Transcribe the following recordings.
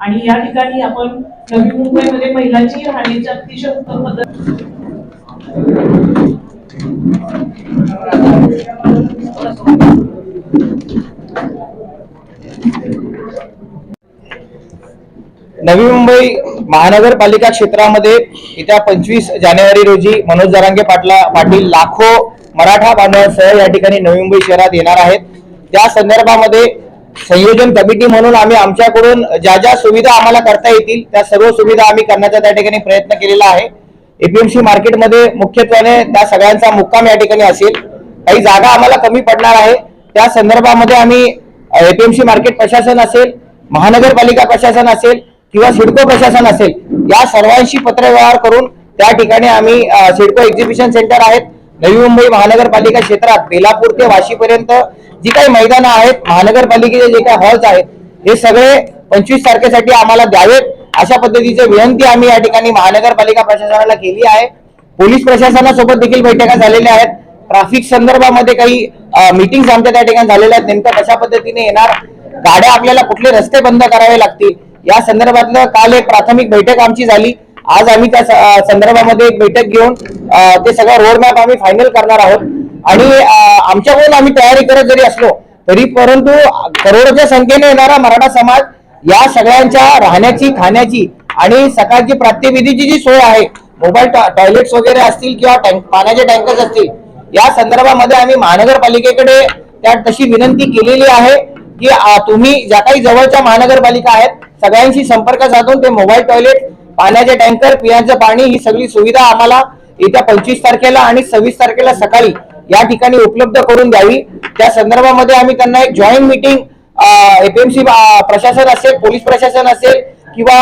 आणि या ठिकाणी आपण नवी मुंबईमध्ये महिलांची राहण्याची अतिशय उत्तम नवी मुंबई महानगरपालिका क्षेत्रामध्ये येत्या पंचवीस जानेवारी रोजी मनोज जरांगे पाटला पाटील लाखो मराठा बांधवांसह या ठिकाणी नवी मुंबई शहरात येणार आहेत. त्या संदर्भामध्ये संयोजन कमिटी म्हणून आम्ही आमच्याकडून ज्या ज्या सुविधा आम्हाला करता येतील त्या सर्व सुविधा आम्ही करण्याचा त्या ठिकाणी प्रयत्न केलेला आहे. एपीएमसी मार्केटमध्ये मुख्यत्वाने त्या सगळ्यांचा मुक्काम या ठिकाणी असेल. काही जागा आम्हाला कमी पडणार आहे. त्या संदर्भामध्ये आम्ही एपीएमसी मार्केट प्रशासन असेल महानगरपालिका प्रशासन असेल किंवा सिडको प्रशासन असेल या सर्वांशी पत्रव्यवहार करून त्या ठिकाणी आम्ही सिडको एक्झिबिशन सेंटर आहेत. नवी मुंबई महानगरपालिका क्षेत्रात बेलापूर ते वाशीपर्यंत जी काही मैदानं आहेत महानगरपालिकेचे जे काही हॉल्स आहेत हे सगळे पंचवीस तारखेसाठी आम्हाला द्यावेत. अशा पद्धतीची विनंती आम्ही या ठिकाणी महानगरपालिका प्रशासनाला केली आहे. पोलीस प्रशासनासोबत देखील बैठका झालेल्या आहेत. ट्रॅफिक संदर्भामध्ये काही मीटिंग्स आमच्या त्या ठिकाणी झालेल्या आहेत. नेमकं कशा पद्धतीने येणार? गाड्या आपल्याला कुठले रस्ते बंद करावे लागतील? या संदर्भातलं काल एक प्राथमिक बैठक आमची झाली. आज आम्ही त्या संदर्भामध्ये एक बैठक घेऊन ते सगळं रोड मॅप आम्ही फायनल करणार आहोत. आणि आमच्याकडून आम्ही तयारी करत जरी असलो तरी परंतु करोडच्या संख्येने येणारा मराठा समाज या सगळ्यांच्या राहण्याची खाण्याची आणि सकाळची प्रात्यविधीची जी सोय आहे मोबाईल टॉयलेट्स वगैरे असतील किंवा पाण्याचे टँकर्स असतील या संदर्भामध्ये आम्ही महानगरपालिकेकडे त्या तशी विनंती केलेली आहे की तुम्ही ज्या काही जवळच्या महानगरपालिका आहेत सगळ्यांशी संपर्क साधून ते मोबाईल टॉयलेट पाण्याचे टँकर पिण्याचं पाणी ही सगळी सुविधा आम्हाला येत्या पंचवीस तारखेला आणि सव्वीस तारखेला सकाळी या ठिकाणी उपलब्ध करून द्यावी. त्या संदर्भामध्ये आम्ही त्यांना एक जॉईंट मिटिंग एपीएमसी प्रशासन असेल पोलीस प्रशासन असेल किंवा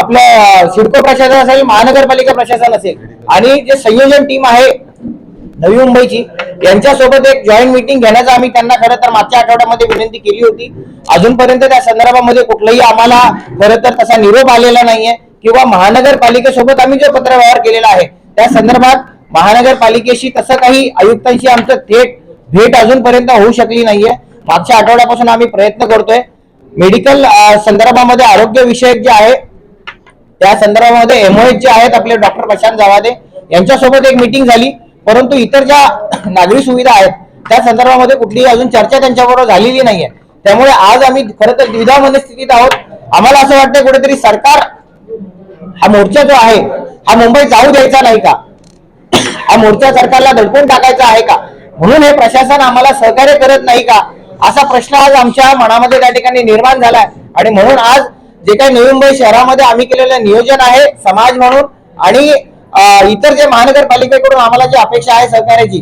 आपलं सिडको प्रशासन असेल महानगरपालिका प्रशासन असेल आणि जे संयोजन टीम आहे नवी मुंबईची यांच्यासोबत एक जॉईंट मिटिंग घेण्याचा आम्ही त्यांना खरं तर मागच्या आठवड्यामध्ये विनंती केली होती. अजूनपर्यंत त्या संदर्भामध्ये कुठलाही आम्हाला खरं तर तसा निरोप आलेला नाहीये. किंवा महानगरपालिकेसोबत आम्ही जो पत्रव्यवहार केलेला आहे त्या संदर्भात महानगरपालिकेशी तसं काही आयुक्तांशी आमचं थेट भेट अजूनपर्यंत होऊ शकली नाहीये. मागच्या आठवड्यापासून आम्ही प्रयत्न करतोय. मेडिकल संदर्भामध्ये आरोग्य विषयक जे आहे त्या संदर्भामध्ये एमओएच जे आहेत आपले डॉक्टर प्रशांत जावादे यांच्यासोबत एक मीटिंग झाली. परंतु इतर ज्या नागरी सुविधा आहेत त्या संदर्भामध्ये कुठलीही अजून चर्चा त्यांच्याबरोबर झालेली नाहीये. त्यामुळे आज आम्ही खरं तर द्विधा मनस्थितीत आहोत. आम्हाला असं वाटतं कुठेतरी सरकार हा मोर्चा जो आहे हा मुंबईत जाऊ द्यायचा नाही का? हा मोर्चा सरकारला दडपून टाकायचा आहे का? म्हणून हे प्रशासन आम्हाला सहकार्य करत नाही का? असा प्रश्न आज आमच्या मनामध्ये त्या ठिकाणी निर्माण झालाय. आणि म्हणून आज जे काही नवी मुंबई शहरामध्ये आम्ही केलेलं नियोजन आहे समाज म्हणून आणि इतर जे महानगरपालिकेकडून आम्हाला जी अपेक्षा आहे सहकार्याची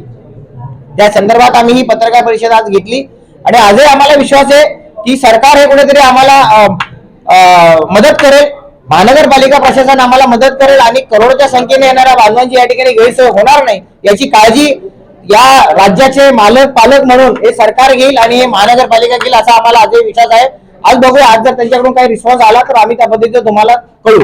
त्या संदर्भात आम्ही ही पत्रकार परिषद आज घेतली. आणि आजही आम्हाला विश्वास आहे की सरकार हे कुठेतरी आम्हाला अं, मदत करेल. महानगरपालिका प्रशासन आम्हाला मदत करेल आणि करोडच्या संख्येने येणाऱ्या बांधवांची या ठिकाणी गैरसोय होणार नाही याची काळजी या राज्याचे मालक पालक म्हणून हे सरकार घेईल आणि हे महानगरपालिका घेईल असा आम्हाला आजही विश्वास आहे. आज बघूया आज जर त्यांच्याकडून काही रिस्पॉन्स आला तर आम्ही त्या पद्धतीचं तुम्हाला कळू